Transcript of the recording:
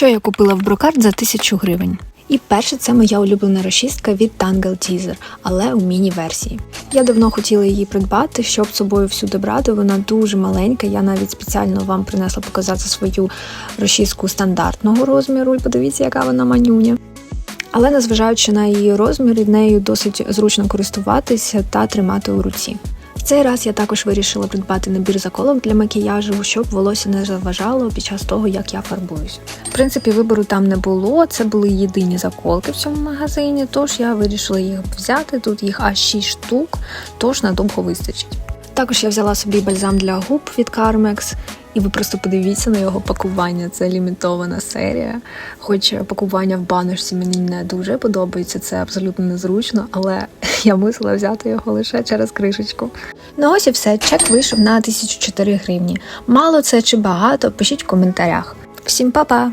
Що я купила в брокарт за 1000 гривень? І перше, це моя улюблена розчістка від Tangle Teaser, але у міні-версії. Я давно хотіла її придбати, щоб собою всюди брати. Вона дуже маленька. Я навіть спеціально вам принесла показати свою розчістку стандартного розміру. І подивіться, яка вона манюня. Але незважаючи на її розмір, нею досить зручно користуватися та тримати у руці. Цей раз я також вирішила придбати набір заколок для макіяжу, щоб волосся не заважало під час того, як я фарбуюсь. В принципі, вибору там не було. Це були єдині заколки в цьому магазині, тож я вирішила їх взяти. Тут їх аж 6 штук, тож надовго вистачить. Також я взяла собі бальзам для губ від Carmex, і ви просто подивіться на його пакування. Це лімітована серія. Хоч пакування в баночці мені не дуже подобається, це абсолютно незручно, але я мусила взяти його лише через кришечку. Ну ось і все. Чек вийшов на 1004 гривні. Мало це чи багато? Пишіть в коментарях. Всім па-па!